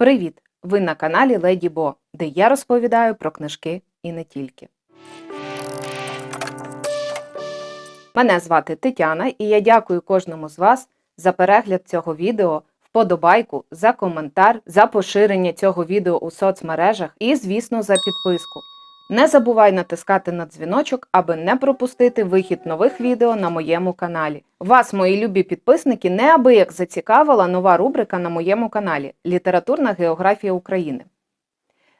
Привіт! Ви на каналі Леді Бо, де я розповідаю про книжки і не тільки. Мене звати Тетяна і я дякую кожному з вас за перегляд цього відео, вподобайку, за коментар, за поширення цього відео у соцмережах і, звісно, за підписку. Не забувай натискати на дзвіночок, аби не пропустити вихід нових відео на моєму каналі. Вас, мої любі підписники, неабияк зацікавила нова рубрика на моєму каналі Літературна географія України,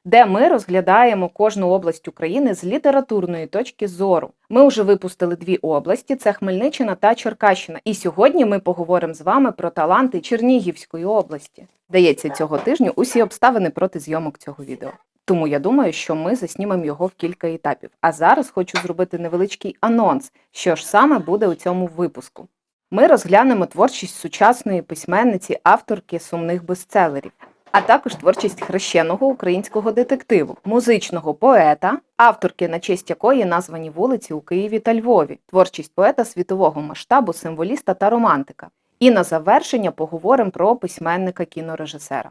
де ми розглядаємо кожну область України з літературної точки зору. Ми вже випустили дві області: це Хмельниччина та Черкащина. І сьогодні ми поговоримо з вами про таланти Чернігівської області. Дається цього тижню усі обставини проти зйомок цього відео. Тому я думаю, що ми заснімемо його в кілька етапів. А зараз хочу зробити невеличкий анонс, що ж саме буде у цьому випуску. Ми розглянемо творчість сучасної письменниці, авторки сумних бестселерів, а також творчість хрещеного українського детективу, музичного поета, авторки, на честь якої названі вулиці у Києві та Львові, творчість поета світового масштабу, символіста та романтика. І на завершення поговоримо про письменника кінорежисера.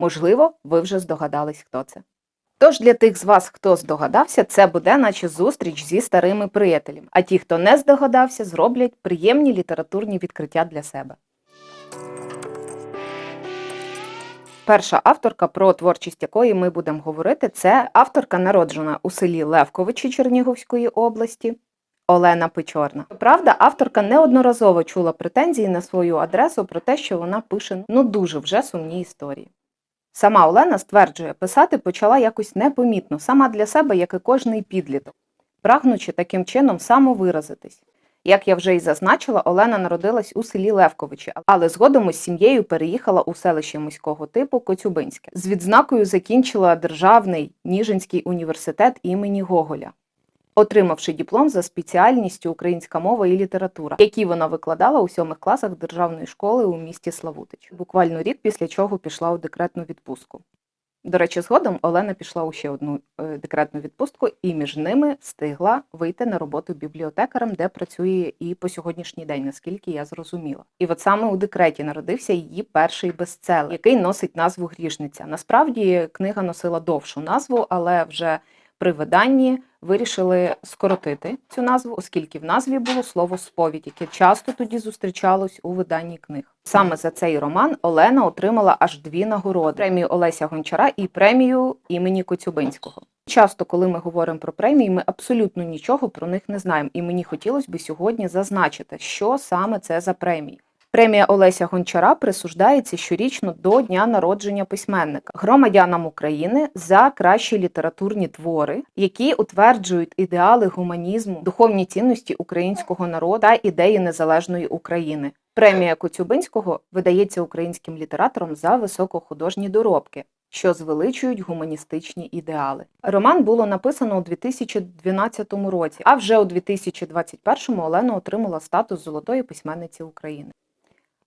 Можливо, ви вже здогадались, хто це. Тож для тих з вас, хто здогадався, це буде наче зустріч зі старими приятелями, а ті, хто не здогадався, зроблять приємні літературні відкриття для себе. Перша авторка, про творчість якої ми будемо говорити, це авторка, народжена у селі Левковичі Чернігівської області Олена Печорна. Правда, авторка неодноразово чула претензії на свою адресу про те, що вона пише ну дуже вже сумні історії. Сама Олена стверджує, писати почала якось непомітно, сама для себе, як і кожний підліток, прагнучи таким чином самовиразитись. Як я вже й зазначила, Олена народилась у селі Левковичі, але згодом із сім'єю переїхала у селище міського типу Коцюбинське. З відзнакою закінчила Державний Ніжинський університет імені Гоголя, отримавши диплом за спеціальністю українська мова і література, які вона викладала у сьомих класах державної школи у місті Славутич. Буквально рік після чого пішла у декретну відпустку. До речі, згодом Олена пішла у ще одну е, декретну відпустку і між ними встигла вийти на роботу бібліотекарем, де працює і по сьогоднішній день, наскільки я зрозуміла. І от саме у декреті народився її перший бестселер, який носить назву Грішниця. Насправді книга носила довшу назву, але вже при виданні вирішили скоротити цю назву, оскільки в назві було слово сповідь, яке часто тоді зустрічалось у виданні книг. Саме за цей роман Олена отримала аж дві нагороди: премію Олеся Гончара і премію імені Коцюбинського. Часто, коли ми говоримо про премії, ми абсолютно нічого про них не знаємо, і мені хотілося б сьогодні зазначити, що саме це за премії. Премія Олеся Гончара присуждається щорічно до дня народження письменника громадянам України за кращі літературні твори, які утверджують ідеали гуманізму, духовні цінності українського народу та ідеї незалежної України. Премія Коцюбинського видається українським літераторам за високохудожні доробки. Що звеличують гуманістичні ідеали. Роман було написано у 2012 році, а вже у 2021 Олена отримала статус золотої письменниці України.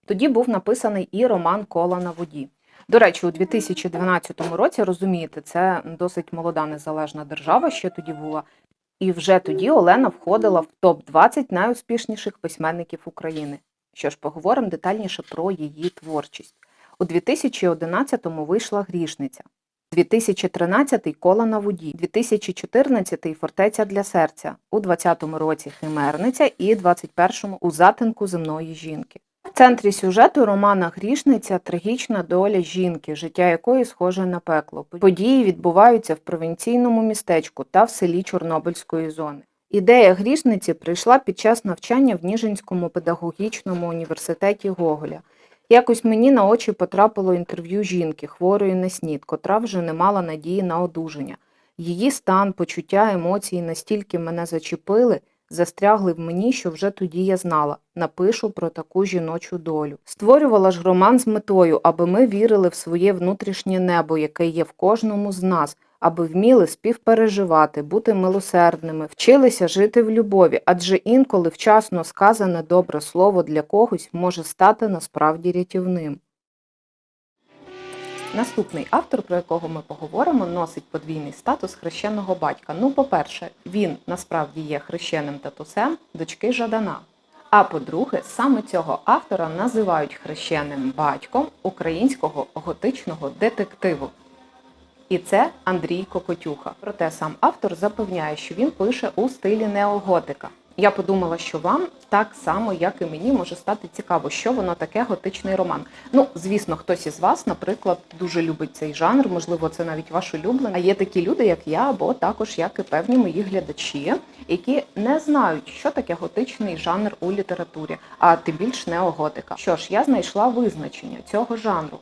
Тоді був написаний і роман Кола на воді. До речі, у 2012 році, розумієте, це досить молода незалежна держава, ще тоді була. І вже тоді Олена входила в топ-20 найуспішніших письменників України. Що ж, поговоримо детальніше про її творчість. У 2011-му вийшла Грішниця, 2013-й Кола на воді, 2014-й Фортеця для серця, у 20-му році Химерниця і 21-му у затинку земної жінки. В центрі сюжету романа Грішниця трагічна доля жінки, життя якої схоже на пекло. Події відбуваються в провінційному містечку та в селі Чорнобильської зони. Ідея грішниці прийшла під час навчання в Ніжинському педагогічному університеті Гоголя. Якось мені на очі потрапило інтерв'ю жінки, хворої на снід, котра вже не мала надії на одужання. Її стан, почуття, емоції настільки мене зачепили, застрягли в мені, що вже тоді я знала, напишу про таку жіночу долю. Створювала ж роман з метою, аби ми вірили в своє внутрішнє небо, яке є в кожному з нас, аби вміли співпереживати, бути милосердними, вчилися жити в любові, адже інколи вчасно сказане добре слово для когось може стати насправді рятівним. Наступний автор, про якого ми поговоримо, носить подвійний статус хрещеного батька. Ну, по-перше, він насправді є хрещеним татусем дочки Жадана. А по-друге, саме цього автора називають хрещеним батьком українського готичного детективу. І це Андрій Кокотюха. Проте сам автор запевняє, що він пише у стилі неоготика. Я подумала, що вам так само, як і мені, може стати цікаво, що воно таке готичний роман. Ну, звісно, хтось із вас, наприклад, дуже любить цей жанр, можливо, це навіть ваш улюблений. А є такі люди, як я, або також як і певні мої глядачі, які не знають, що таке готичний жанр у літературі, а тим більш неоготика. Що ж, я знайшла визначення цього жанру.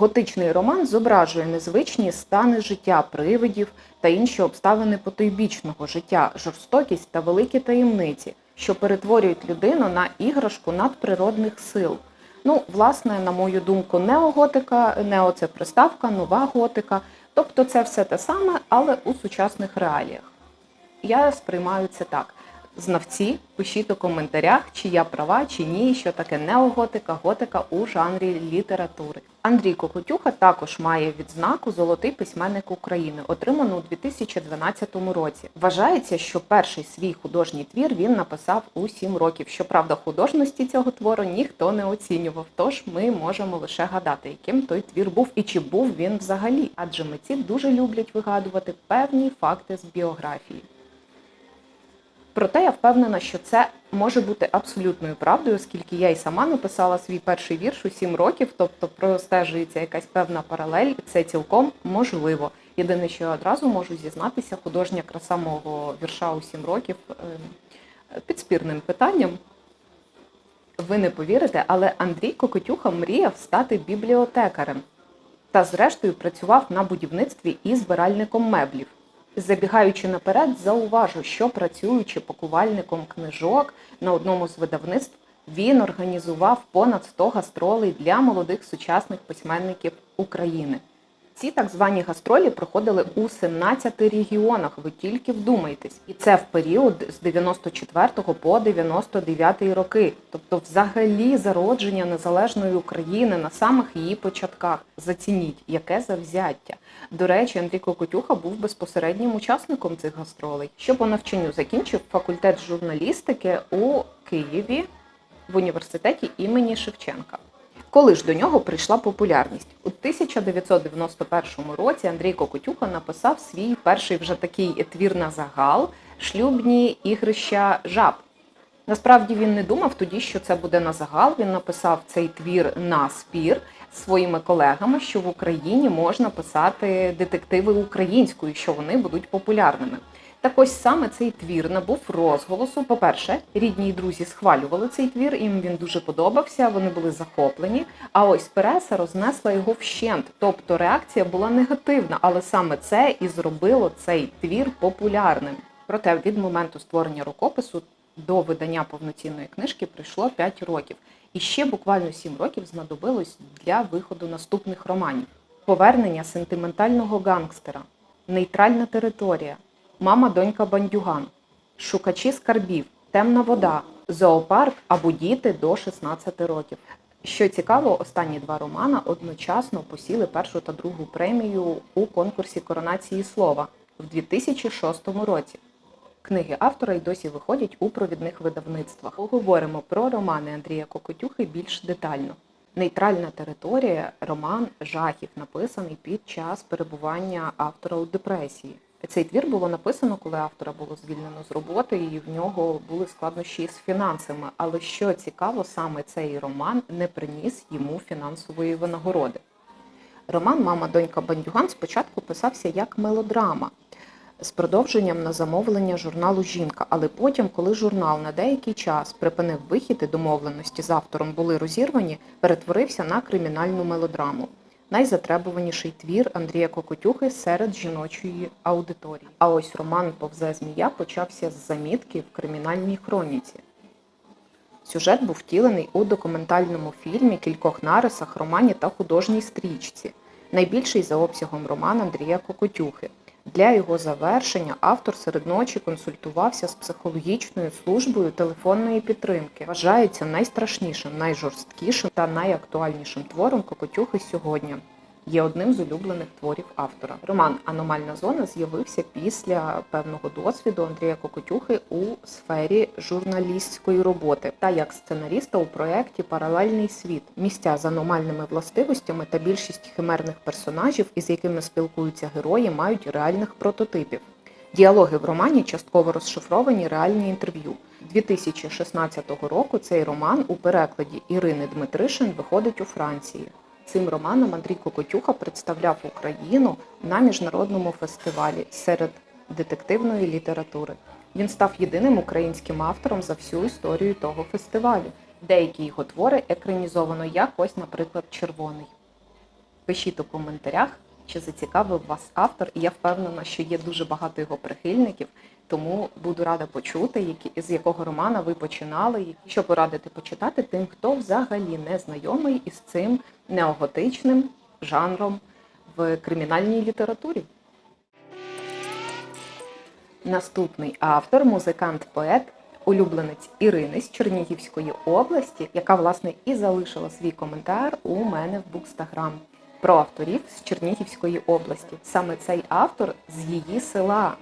Готичний роман зображує незвичні стани життя привидів та інші обставини потойбічного життя, жорстокість та великі таємниці, що перетворюють людину на іграшку надприродних сил. Ну, власне, на мою думку, неоготика, нео це приставка, нова готика. Тобто це все те саме, але у сучасних реаліях. Я сприймаю це так. Знавці, пишіть у коментарях, чи я права, чи ні, що таке неоготика, готика у жанрі літератури. Андрій Кокотюха також має відзнаку Золотий письменник України, отриману у 2012 році. Вважається, що перший свій художній твір він написав у 7 років. Щоправда, художності цього твору ніхто не оцінював, тож ми можемо лише гадати, яким той твір був і чи був він взагалі. Адже митці дуже люблять вигадувати певні факти з біографії. Проте я впевнена, що це може бути абсолютною правдою, оскільки я й сама написала свій перший вірш у 7 років, тобто простежується якась певна паралель, це цілком можливо. Єдине, що я одразу можу зізнатися, художня краса мого вірша у 7 років е, під спірним питанням. Ви не повірите, але Андрій Кокотюха мріяв стати бібліотекарем та, зрештою, працював на будівництві і збиральником меблів. Забігаючи наперед, зауважу, що працюючи пакувальником книжок на одному з видавництв, він організував понад 100 гастролей для молодих сучасних письменників України. Ці так звані гастролі проходили у 17 регіонах, ви тільки вдумайтесь. І це в період з 94 по 99 роки. Тобто взагалі зародження незалежної України на самих її початках. Зацініть, яке завзяття. До речі, Андрій Кокотюха був безпосереднім учасником цих гастролей. Що по навчанню закінчив факультет журналістики у Києві в університеті імені Шевченка. Коли ж до нього прийшла популярність? У 1991 році Андрій Кокотюха написав свій перший вже такий твір на загал Шлюбні ігрища жаб. Насправді він не думав тоді, що це буде на загал. Він написав цей твір на спір своїми колегами, що в Україні можна писати детективи українською, що вони будуть популярними. Так ось саме цей твір набув розголосу. По-перше, рідні й друзі схвалювали цей твір, їм він дуже подобався, вони були захоплені. А ось преса рознесла його вщент. Тобто реакція була негативна, але саме це і зробило цей твір популярним. Проте від моменту створення рукопису до видання повноцінної книжки пройшло 5 років. І ще буквально 7 років знадобилось для виходу наступних романів: Повернення сентиментального гангстера, Нейтральна територія, Мама, донька бандюган, Шукачі скарбів, Темна вода, Зоопарк або діти до 16 років. Що цікаво, останні два романа одночасно посіли першу та другу премію у конкурсі коронації слова в 2006 році. Книги автора й досі виходять у провідних видавництвах. Поговоримо про романи Андрія Кокотюхи більш детально. Нейтральна територія роман жахів, написаний під час перебування автора у депресії. Цей твір було написано, коли автора було звільнено з роботи, і в нього були складнощі з фінансами. Але що цікаво, саме цей роман не приніс йому фінансової винагороди. Роман Мама, донька бандюган спочатку писався як мелодрама з продовженням на замовлення журналу Жінка. Але потім, коли журнал на деякий час припинив вихід і домовленості з автором були розірвані, перетворився на кримінальну мелодраму. Найзатребуваніший твір Андрія Кокотюхи серед жіночої аудиторії. А ось роман Повзе змія почався з замітки в кримінальній хроніці. Сюжет був втілений у документальному фільмі, кількох нарисах, романі та художній стрічці. Найбільший за обсягом роман Андрія Кокотюхи. Для його завершення автор серед ночі консультувався з психологічною службою телефонної підтримки. Вважається найстрашнішим, найжорсткішим та найактуальнішим твором Кокотюхи сьогодні. Є одним з улюблених творів автора. Роман Аномальна зона з'явився після певного досвіду Андрія Кокотюхи у сфері журналістської роботи та як сценаріста у проєкті Паралельний світ місця з аномальними властивостями та більшість химерних персонажів, із якими спілкуються герої, мають реальних прототипів. Діалоги в романі частково розшифровані реальні інтерв'ю. 2016 року цей роман у перекладі Ірини Дмитришин виходить у Франції. Цим романом Андрій Кокотюха представляв Україну на міжнародному фестивалі серед детективної літератури. Він став єдиним українським автором за всю історію того фестивалю. Деякі його твори екранізовано як ось, наприклад, Червоний. Пишіть у коментарях, чи зацікавив вас автор, і я впевнена, що є дуже багато його прихильників, тому буду рада почути, які, з якого романа ви починали, що порадити почитати тим, хто взагалі не знайомий із цим неоготичним жанром в кримінальній літературі. Наступний автор, музикант, поет, улюбленець Ірини з Чернігівської області, яка власне і залишила свій коментар у мене в букстаграм про авторів з Чернігівської області. Саме цей автор з її села.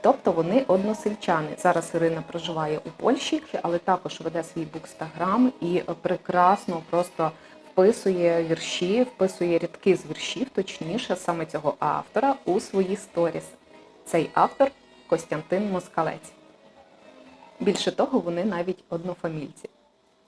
Тобто вони односельчани. Зараз Ірина проживає у Польщі, але також веде свій букстаграм і прекрасно просто вписує вірші, вписує рядки з віршів, точніше, саме цього автора у свої сторіс. Цей автор Костянтин Москалець. Більше того, вони навіть однофамільці.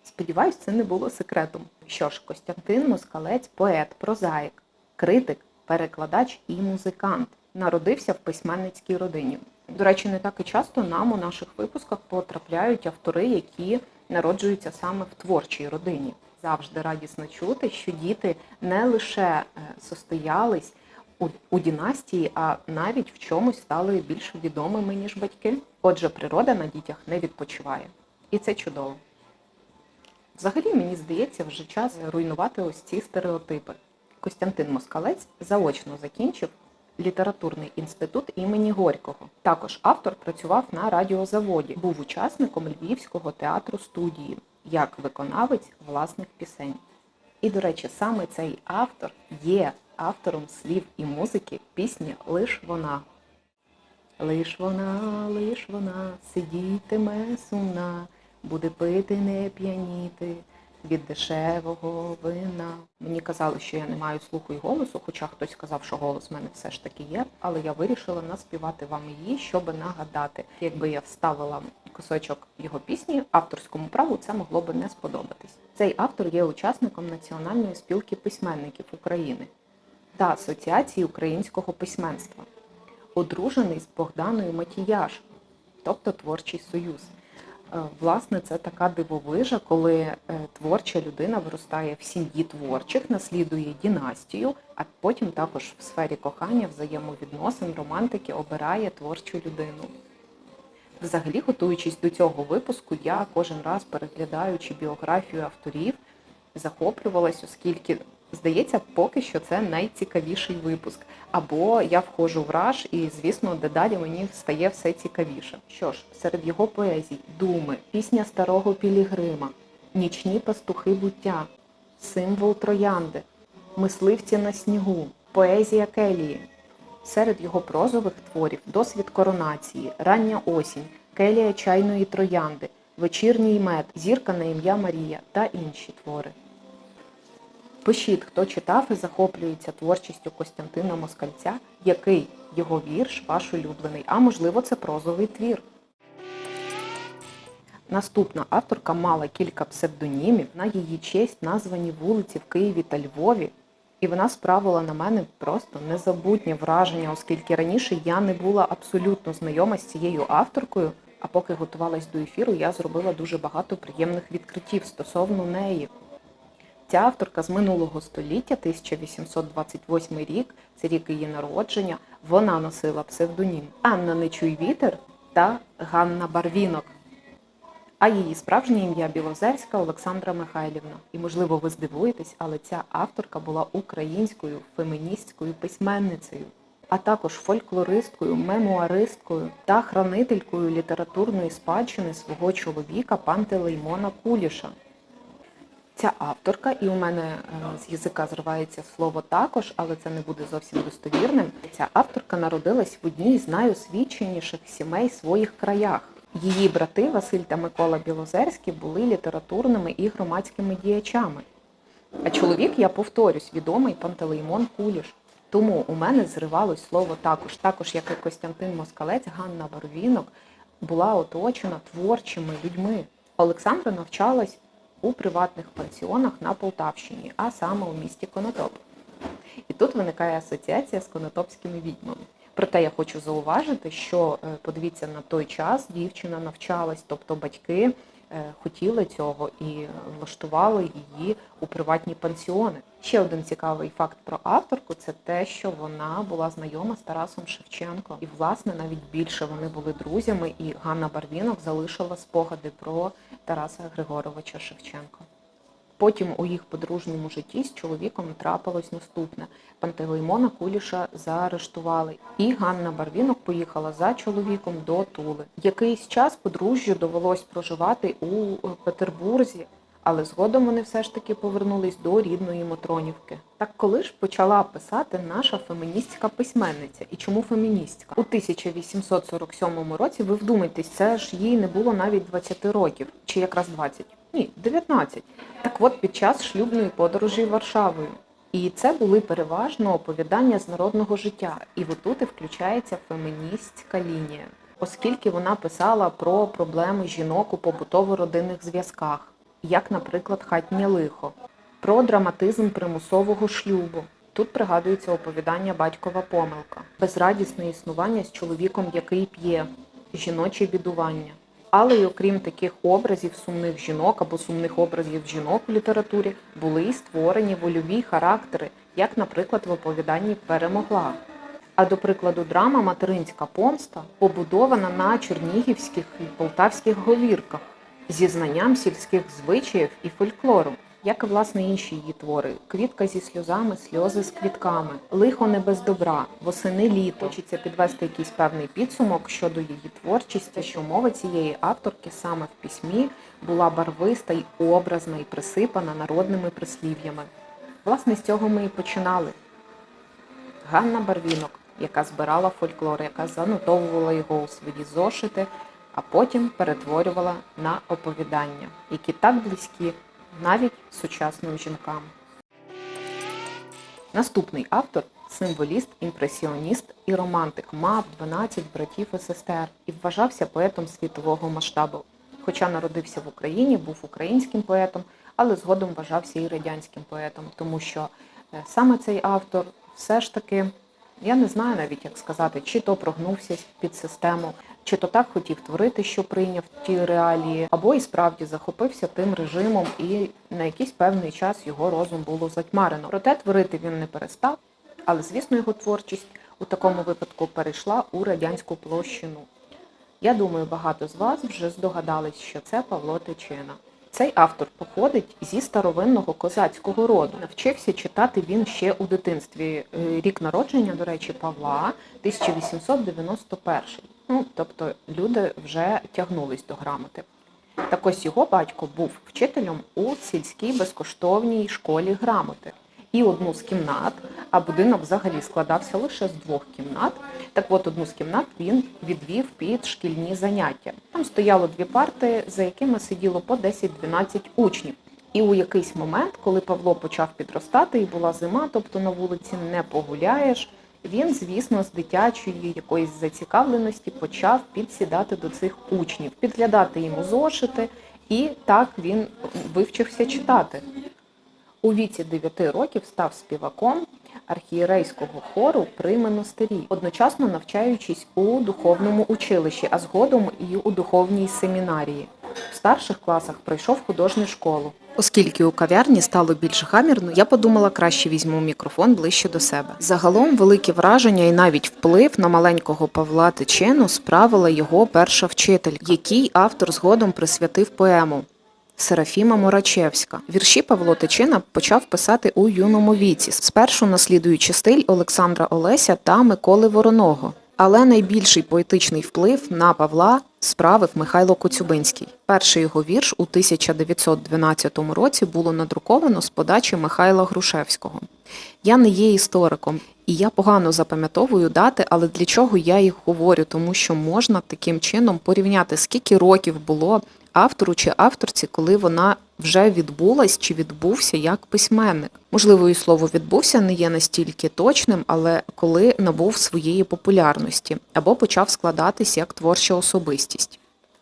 Сподіваюсь, це не було секретом. Що ж, Костянтин Москалець поет, прозаїк, критик, перекладач і музикант. Народився в письменницькій родині. До речі, не так і часто нам у наших випусках потрапляють автори, які народжуються саме в творчій родині. Завжди радісно чути, що діти не лише е, состоялись у, у дінастії, а навіть в чомусь стали більш відомими, ніж батьки. Отже, природа на дітях не відпочиває. І це чудово. Взагалі, мені здається, вже час руйнувати ось ці стереотипи. Костянтин Москалець заочно закінчив літературний інститут імені Горького. Також автор працював на радіозаводі, був учасником Львівського театру студії як виконавець власних пісень. І, до речі, саме цей автор є автором слів і музики пісні Лиш вона. Лиш вона, лиш вона, сидітиме сумна, буде пити, не п'яніти від дешевого вина. Мені казали, що я не маю слуху і голосу, хоча хтось сказав, що голос в мене все ж таки є, але я вирішила наспівати вам її, щоб нагадати. Якби я вставила кусочок його пісні, авторському праву це могло би не сподобатись. Цей автор є учасником Національної спілки письменників України та Асоціації українського письменства, одружений з Богданою Матіяш, тобто творчий союз. Е, Власне, це така дивовижа, коли е, творча людина виростає в сім'ї творчих, наслідує дінастію, а потім також в сфері кохання, взаємовідносин, романтики обирає творчу людину. Взагалі, готуючись до цього випуску, я кожен раз переглядаючи біографію авторів, захоплювалась, оскільки, здається, поки що це найцікавіший випуск. Або я входжу в раж, і, звісно, дедалі мені стає все цікавіше. Що ж, серед його поезій думи, пісня старого Пілігрима, нічні пастухи буття, символ троянди, мисливці на снігу, поезія Келії. Серед його прозових творів досвід коронації, рання осінь, келія чайної троянди, вечірній мед, зірка на ім'я Марія та інші твори. Пишіть, хто читав і захоплюється творчістю Костянтина Москальця, який його вірш ваш улюблений, а можливо це прозовий твір. Наступна авторка мала кілька псевдонімів, на її честь названі вулиці в Києві та Львові. І вона справила на мене просто незабутнє враження, оскільки раніше я не була абсолютно знайома з цією авторкою, а поки готувалась до ефіру, я зробила дуже багато приємних відкриттів стосовно неї. Ця авторка з минулого століття, 1828 рік, це рік її народження, вона носила псевдонім Анна Нечуй Вітер та Ганна Барвінок. А її справжнє ім'я Білозерська Олександра Михайлівна. І, можливо, ви здивуєтесь, але ця авторка була українською феміністською письменницею, а також фольклористкою, мемуаристкою та хранителькою літературної спадщини свого чоловіка Пантелеймона Куліша. Ця авторка, і у мене е, з язика зривається слово також, але це не буде зовсім достовірним. Ця авторка народилась в одній з найосвіченіших сімей в своїх краях. Її брати Василь та Микола Білозерські були літературними і громадськими діячами. А чоловік, я повторюсь, відомий Пантелеймон Куліш. Тому у мене зривалось слово також. Також, як і Костянтин Москалець, Ганна Барвінок була оточена творчими людьми. Олександра навчалась у приватних пансіонах на Полтавщині, а саме у місті Конотоп. І тут виникає асоціація з конотопськими відьмами. Проте я хочу зауважити, що е, подивіться на той час дівчина навчалась, тобто батьки е, хотіли цього і влаштували її у приватні пансіони. Ще один цікавий факт про авторку це те, що вона була знайома з Тарасом Шевченко. І, власне, навіть більше вони були друзями, і Ганна Барвінок залишила спогади про Тараса Григоровича Шевченка. Потім у їх подружньому житті з чоловіком трапилось наступне. Пантелеймона Куліша заарештували, і Ганна Барвінок поїхала за чоловіком до Тули. Якийсь час подружжю довелось проживати у е, Петербурзі, але згодом вони все ж таки повернулись до рідної Мотронівки. Так коли ж почала писати наша феміністська письменниця? І чому феміністська? У 1847 році, ви вдумайтесь, це ж їй не було навіть 20 років, чи якраз 20. Ні, 19. Так от під час шлюбної подорожі Варшавою. І це були переважно оповідання з народного життя. І отут і включається феміністська лінія, оскільки вона писала про проблеми жінок у побутово-родинних зв'язках, як, наприклад, хатнє лихо, про драматизм примусового шлюбу. Тут пригадується оповідання Батькова помилка, безрадісне існування з чоловіком, який п'є, жіноче бідування. Але й окрім таких образів сумних жінок або сумних образів жінок в літературі були й створені вольові характери, як, наприклад, в оповіданні Перемогла. А до прикладу, драма Материнська помста побудована на чернігівських і полтавських говірках зі знанням сільських звичаїв і фольклору, як і власне інші її твори: квітка зі сльозами, сльози з квітками, лихо не без добра, восени літо. Хочеться підвести якийсь певний підсумок щодо її творчості, що мова цієї авторки саме в письмі була барвиста й образна і присипана народними прислів'ями. Власне, з цього ми і починали. Ганна Барвінок, яка збирала фольклор, яка занотовувала його у свої зошити, а потім перетворювала на оповідання, які так близькі навіть сучасним жінкам. Наступний автор символіст, імпресіоніст і романтик, мав 12 братів і сестер і вважався поетом світового масштабу. Хоча народився в Україні, був українським поетом, але згодом вважався і радянським поетом, тому що е, саме цей автор все ж таки, я не знаю навіть як сказати, чи то прогнувся під систему, чи то так хотів творити, що прийняв ті реалії, або і справді захопився тим режимом, і на якийсь певний час його розум було затьмарено. Проте творити він не перестав, але звісно його творчість у такому випадку перейшла у радянську площину. Я думаю, багато з вас вже здогадались, що це Павло Тичина. Цей автор походить зі старовинного козацького роду. Навчився читати він ще у дитинстві. Е, Рік народження, до речі, Павла 1891. Ну, тобто люди вже тягнулись до грамоти. Так ось його батько був вчителем у сільській безкоштовній школі грамоти. І одну з кімнат, а будинок взагалі складався лише з двох кімнат. Так от одну з кімнат він відвів під шкільні заняття. Там стояло дві парти, за якими сиділо по 10-12 учнів. І у якийсь момент, коли Павло почав підростати і була зима, тобто на вулиці не погуляєш, він, звісно, з дитячої якоїсь зацікавленості почав підсідати до цих учнів, підглядати йому зошити, і так він вивчився читати. У віці 9 років став співаком архієрейського хору при монастирі, одночасно навчаючись у духовному училищі, а згодом і у духовній семінарії. В старших класах пройшов художню школу. Оскільки у кав'ярні стало більш гамірно, я подумала, краще візьму мікрофон ближче до себе. Загалом велике враження і навіть вплив на маленького Павла Тичину справила його перша вчителька, який автор згодом присвятив поему. Серафіма Мурачевська. Вірші Павло Тичина почав писати у юному віці, спершу наслідуючи стиль Олександра Олеся та Миколи Вороного. Але найбільший поетичний вплив на Павла справив Михайло Коцюбинський. Перший його вірш у 1912 році було надруковано з подачі Михайла Грушевського. Я не є істориком, і я погано запам'ятовую дати, але для чого я їх говорю? Тому що можна таким чином порівняти, скільки років було автору чи авторці, коли вона вже відбулась чи відбувся як письменник. Можливо, і слово відбувся не є настільки точним, але коли набув своєї популярності або почав складатись як творча особистість.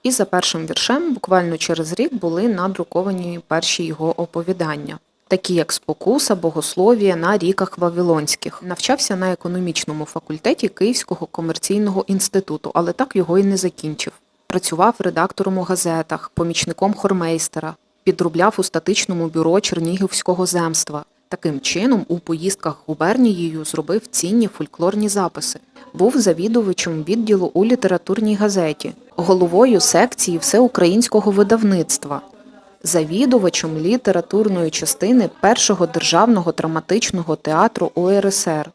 І за першим віршем, буквально через рік, були надруковані перші його оповідання, такі як Спокуса, Богослов'я на ріках Вавилонських. Навчався на економічному факультеті Київського комерційного інституту, але так його і не закінчив. Працював редактором у газетах, помічником хормейстера, підробляв у статичному бюро Чернігівського земства. Таким чином, у поїздках губернією зробив цінні фольклорні записи. Був завідувачем відділу у літературній газеті, головою секції всеукраїнського видавництва, завідувачем літературної частини першого державного драматичного театру УРСР.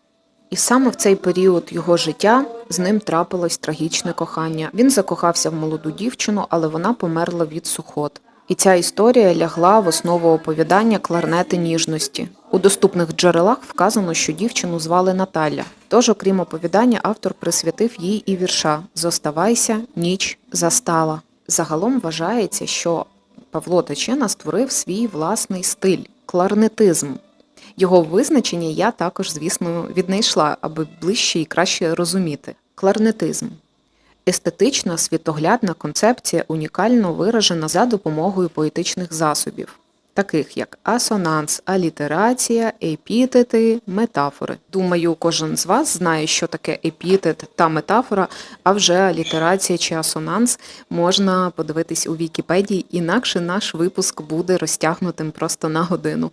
І саме в цей період його життя з ним трапилось трагічне кохання. Він закохався в молоду дівчину, але вона померла від сухот. І ця історія лягла в основу оповідання кларнети ніжності. У доступних джерелах вказано, що дівчину звали Наталя. Тож, окрім оповідання, автор присвятив їй і вірша Зоставайся, ніч застала. Загалом вважається, що Павло Тичина створив свій власний стиль кларнетизм. Його визначення я також, звісно, віднайшла, аби ближче і краще розуміти. Кларнетизм естетична світоглядна концепція, унікально виражена за допомогою поетичних засобів, таких як асонанс, алітерація, епітети, метафори. Думаю, кожен з вас знає, що таке епітет та метафора, а вже алітерація чи асонанс можна подивитись у Вікіпедії, інакше наш випуск буде розтягнутим просто на годину.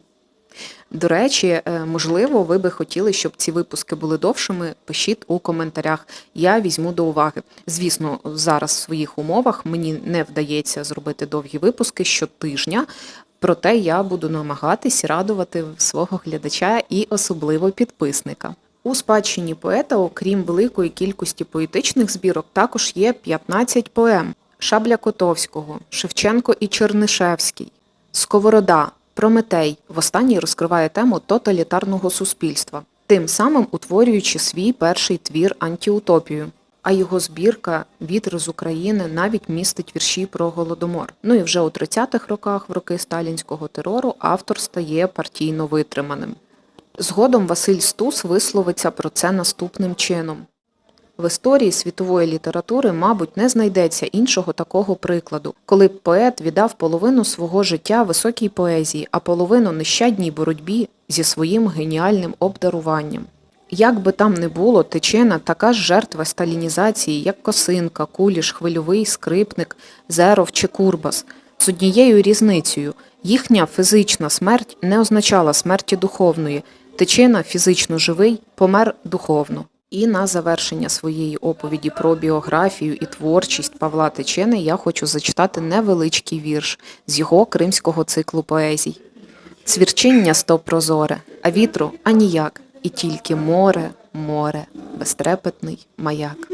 До речі, е, можливо, ви би хотіли, щоб ці випуски були довшими. Пишіть у коментарях. Я візьму до уваги. Звісно, зараз в своїх умовах мені не вдається зробити довгі випуски щотижня, проте я буду намагатись радувати свого глядача і особливо підписника. У спадщині поета, окрім великої кількості поетичних збірок, також є 15 поем Шабля Котовського, Шевченко і Чернишевський, Сковорода. Прометей востаннє розкриває тему тоталітарного суспільства, тим самим утворюючи свій перший твір антиутопію. А його збірка Вітер з України навіть містить вірші про голодомор. Ну і вже у 30-х роках, в роки сталінського терору, автор стає партійно витриманим. Згодом Василь Стус висловиться про це наступним чином. В історії світової літератури, мабуть, не знайдеться іншого такого прикладу, коли б поет віддав половину свого життя високій поезії, а половину нещадній боротьбі зі своїм геніальним обдаруванням. Як би там не було, Тичина така ж жертва сталінізації, як Косинка, Куліш, Хвильовий, Скрипник, Зеров чи Курбас, з однією різницею їхня фізична смерть не означала смерті духовної. Тичина фізично живий, помер духовно. І на завершення своєї оповіді про біографію і творчість Павла Тичини я хочу зачитати невеличкий вірш з його кримського циклу поезій. Цвірчиння сто прозоре, а вітру аніяк, і тільки море, море, безтрепетний маяк.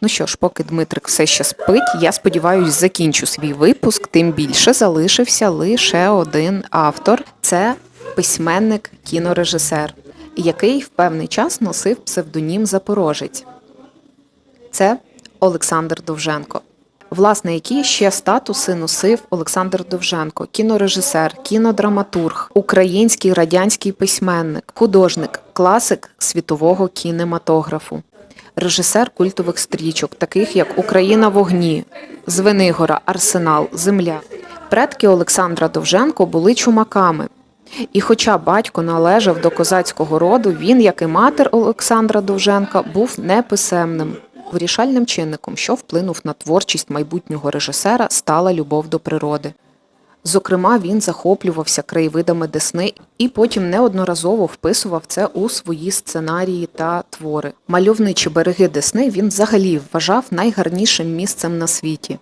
Ну що ж, поки Дмитрик все ще спить, я сподіваюся, закінчу свій випуск, тим більше залишився лише один автор це письменник, кінорежисер який в певний час носив псевдонім Запорожець. Це Олександр Довженко. Власне, які ще статуси носив Олександр Довженко, кінорежисер, кінодраматург, український радянський письменник, художник, класик світового кінематографу, режисер культових стрічок, таких як Україна в огні, Звенигора, Арсенал, Земля. Предки Олександра Довженко були чумаками. І хоча батько належав до козацького роду, він, як і матір Олександра Довженка, був неписемним. Вирішальним чинником, що вплинув на творчість майбутнього режисера, стала любов до природи. Зокрема, він захоплювався краєвидами Десни і потім неодноразово вписував це у свої сценарії та твори. Мальовничі береги Десни він взагалі вважав найгарнішим місцем на світі.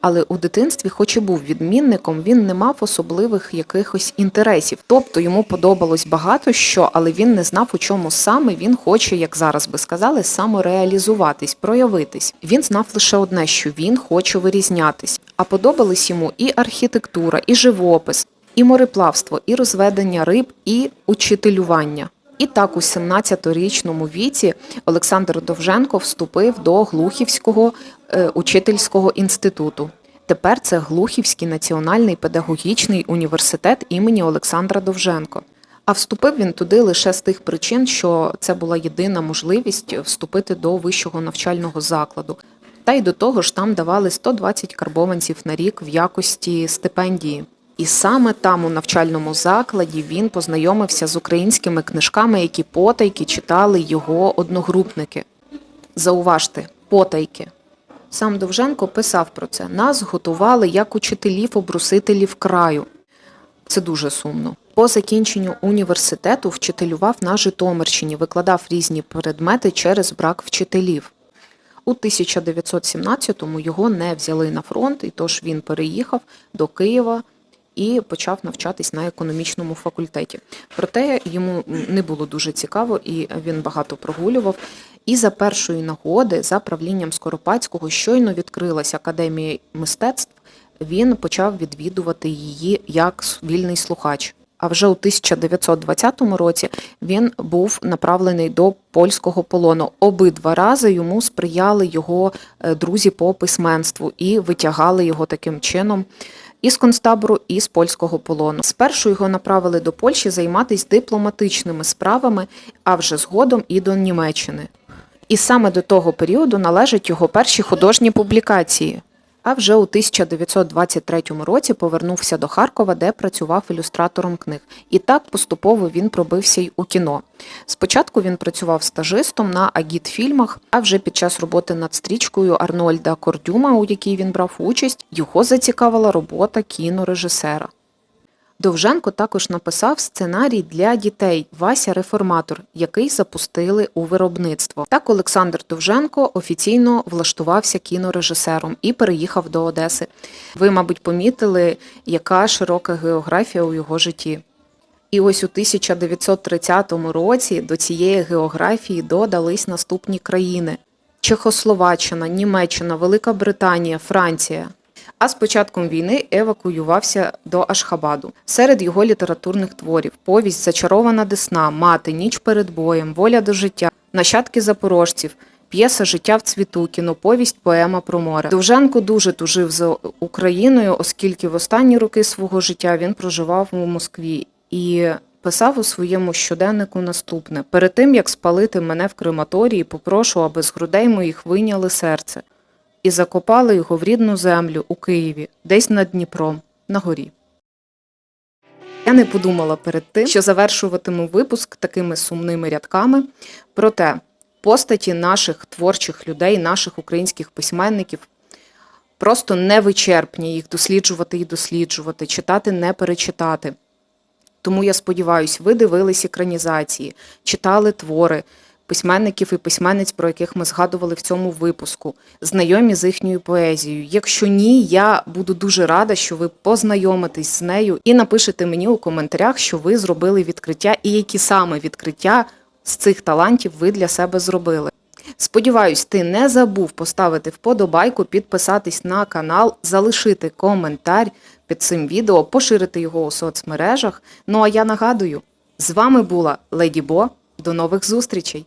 Але у дитинстві, хоч і був відмінником, він не мав особливих якихось інтересів. Тобто йому подобалось багато що, але він не знав, у чому саме він хоче, як зараз би сказали, самореалізуватись, проявитись. Він знав лише одне, що він хоче вирізнятись. А подобались йому і архітектура, і живопис, і мореплавство, і розведення риб, і учителювання. І так у 17-річному віці Олександр Довженко вступив до Глухівського е, учительського інституту. Тепер це Глухівський національний педагогічний університет імені Олександра Довженко. А вступив він туди лише з тих причин, що це була єдина можливість вступити до вищого навчального закладу. Та й до того ж там давали 120 карбованців на рік в якості стипендії. І саме там, у навчальному закладі, він познайомився з українськими книжками, які потайки читали його одногрупники. Зауважте, потайки. Сам Довженко писав про це. Нас готували як учителів-обрусителів краю. Це дуже сумно. По закінченню університету вчителював на Житомирщині, викладав різні предмети через брак вчителів. У 1917-му його не взяли на фронт, і тож він переїхав до Києва і почав навчатись на економічному факультеті. Проте йому не було дуже цікаво, і він багато прогулював. І за першої нагоди, за правлінням Скоропадського, щойно відкрилась академія мистецтв. Він почав відвідувати її як вільний слухач. А вже у 1920 році він був направлений до польського полону. Обидва рази йому сприяли його е, друзі по письменству і витягали його таким чином із концтабору, і з польського полону. Спершу його направили до Польщі займатися дипломатичними справами, а вже згодом і до Німеччини. І саме до того періоду належать його перші художні публікації. А вже у 1923 році повернувся до Харкова, де працював ілюстратором книг. І так поступово він пробився й у кіно. Спочатку він працював стажистом на агітфільмах, а вже під час роботи над стрічкою Арнольда Кордюма, у якій він брав участь, його зацікавила робота кінорежисера. Довженко також написав сценарій для дітей Вася Реформатор, який запустили у виробництво. Так Олександр Довженко офіційно влаштувався кінорежисером і переїхав до Одеси. Ви, мабуть, помітили, яка широка географія у його житті. І ось у 1930 році до цієї географії додались наступні країни: Чехословаччина, Німеччина, Велика Британія, Франція. А з початком війни евакуювався до Ашхабаду. Серед його літературних творів повість Зачарована Десна, Мати, Ніч перед боєм, Воля до життя, Нащадки запорожців, п'єса Життя в цвіту, кіноповість, поема про море. Довженко дуже тужив за Україною, оскільки в останні роки свого життя він проживав у Москві і писав у своєму щоденнику наступне: перед тим як спалити мене в крематорії, попрошу, аби з грудей моїх вийняли серце і закопали його в рідну землю у Києві, десь над Дніпром, на горі. Я не подумала перед тим, що завершуватиму випуск такими сумними рядками. Проте постаті наших творчих людей, наших українських письменників просто невичерпні їх досліджувати і досліджувати, читати, не перечитати. Тому я сподіваюся, ви дивились екранізації, читали твори письменників і письменниць, про яких ми згадували в цьому випуску, знайомі з їхньою поезією. Якщо ні, я буду дуже рада, що ви познайомитесь з нею і напишете мені у коментарях, що ви зробили відкриття і які саме відкриття з цих талантів ви для себе зробили. Сподіваюсь, ти не забув поставити вподобайку, підписатись на канал, залишити коментар під цим відео, поширити його у соцмережах. Ну а я нагадую, з вами була Леді Бо. До нових зустрічей!